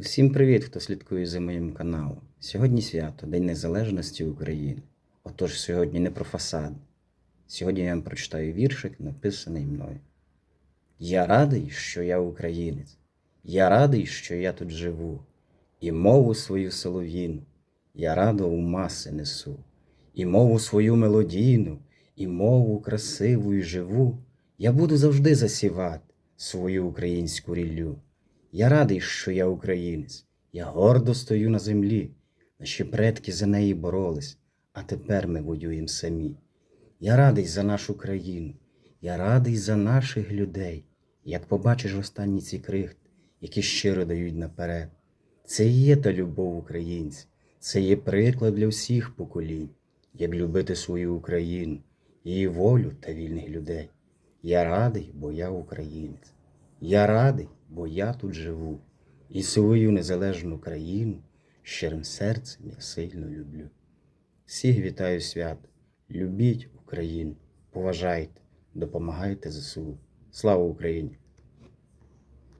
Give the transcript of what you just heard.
Всім привіт, хто слідкує за моїм каналом. Сьогодні свято, День Незалежності України. Отож, сьогодні не про фасад. Сьогодні я вам прочитаю віршик, написаний мною. Я радий, що я українець. Я радий, що я тут живу, і мову свою солов'їну, я радо у маси несу, і мову свою мелодійну, і мову красиву і живу. Я буду завжди засівати свою українську ріллю. Я радий, що я українець, я гордо стою на землі. Наші предки за неї боролись, а тепер ми воюємо самі. Я радий за нашу країну, я радий за наших людей. Як побачиш останні ці крихти, які щиро дають наперед. Це є та любов українців, це є приклад для всіх поколінь, як любити свою Україну, її волю та вільних людей. Я радий, бо я українець. Я радий, бо я тут живу, і свою незалежну країну щирим серцем я сильно люблю. Всіх вітаю свят, любіть Україну, поважайте, допомагайте ЗСУ. Слава Україні!